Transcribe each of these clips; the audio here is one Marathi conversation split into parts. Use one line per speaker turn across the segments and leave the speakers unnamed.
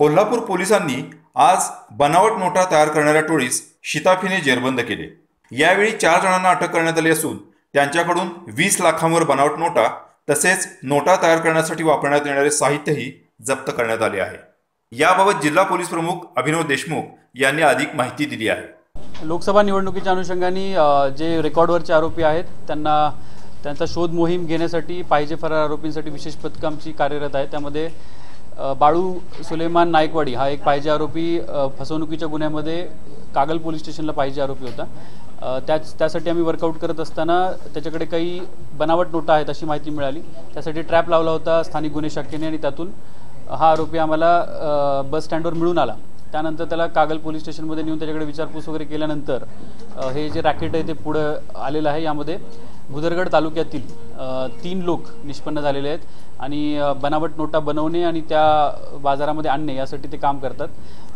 कोल्हापूर पोलिसांनी आज बनावट नोटा तयार करणाऱ्या टोळीस शिताफीने जेरबंद केले. यावेळी चार जणांना अटक करण्यात आली असून त्यांच्याकडून वीस लाखांवर बनावट नोटा तसेच नोटा तयार करण्यासाठी वापरण्यात येणारे साहित्यही जप्त करण्यात आले आहे. याबाबत जिल्हा पोलीस प्रमुख अभिनव देशमुख यांनी अधिक माहिती दिली आहे.
लोकसभा निवडणुकीच्या अनुषंगाने जे रेकॉर्डवरचे आरोपी आहेत त्यांना त्यांचा शोध मोहीम घेण्यासाठी पाहिजे फरार आरोपींसाठी विशेष पथकांची कार्यरत आहे. त्यामध्ये बाळू सुलेमान नायकवाडी हा एक पाहिजे आरोपी फसवणुकीच्या गुन्ह्यामध्ये कागल पोलीस स्टेशनला पाहिजे आरोपी होता. त्याच त्यासाठी आम्ही वर्कआउट करत असताना त्याच्याकडे काही बनावट नोटा आहेत अशी माहिती मिळाली. त्यासाठी ट्रॅप लावला होता स्थानिक गुन्हे शाखेने आणि त्यातून हा आरोपी आम्हाला बस स्टँडवर मिळून आला. त्यानंतर त्याला कागल पोलीस स्टेशनमध्ये नेऊन त्याच्याकडे विचारपूस वगैरे केल्यानंतर हे जे रॅकेट आहे ते पुढं आलेलं आहे यामध्ये. भुदरगड तालुक्यातील तीन लोक निष्पन्न झालेले आहेत आणि बनावट नोटा बनवणे आणि त्या बाजारामध्ये आणणे यासाठी ते काम करतात.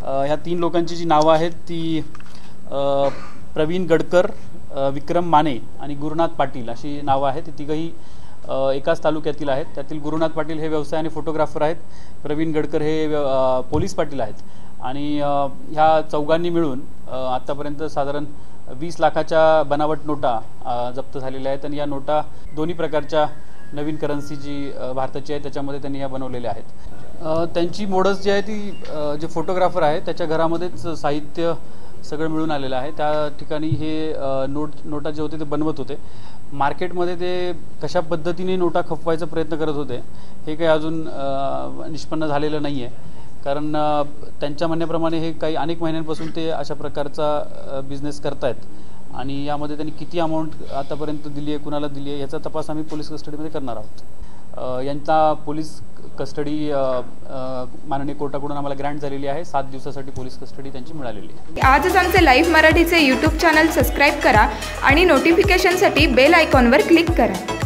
ह्या तीन लोकांची जी नावं आहेत ती प्रवीण गडकर विक्रम माने आणि गुरुनाथ पाटील अशी नावं आहेत. ती तिघंही एकाच तालुक्यातील आहेत. त्यातील गुरुनाथ पाटील हे व्यवसायाने फोटोग्राफर आहेत. प्रवीण गडकर हे पोलीस पाटील आहेत. आणि ह्या चौघांनी मिळून आत्तापर्यंत साधारण वीस लाखाच्या बनावट नोटा जप्त झालेल्या आहेत आणि या नोटा दोन्ही प्रकारच्या नवीन करन्सी जी भारताची आहे त्याच्यामध्ये त्यांनी या बनवलेल्या आहेत. त्यांची मोडस जी आहे ती जे फोटोग्राफर आहे त्याच्या घरामध्येच साहित्य सगळं मिळून आलेलं आहे. त्या ठिकाणी हे नोट नोटा जे होते ते बनवत होते. मार्केटमध्ये ते कशा पद्धतीने नोटा खपवायचा प्रयत्न करत होते हे काही अजून निष्पन्न झालेलं नाही आहे कारण त्यांच्या म्हणण्याप्रमाणे हे काही अनेक महिन्यांपासून ते अशा प्रकारचा बिझनेस करतायत. आणि यामध्ये त्यांनी किती अमाऊंट आतापर्यंत दिली आहे कुणाला दिली आहे याचा तपास आम्ही पोलीस कस्टडीमध्ये करणार आहोत. यांचा पोलीस कस्टडी माननीय कोर्टाकडून आम्हाला ग्रँट झालेली आहे. सात दिवसासाठी पोलीस कस्टडी त्यांची मिळालेली आहे.
आजच आमचे लाईव्ह मराठीचे यूट्यूब चॅनल सबस्क्राईब करा आणि नोटिफिकेशनसाठी बेल आयकॉनवर क्लिक करा.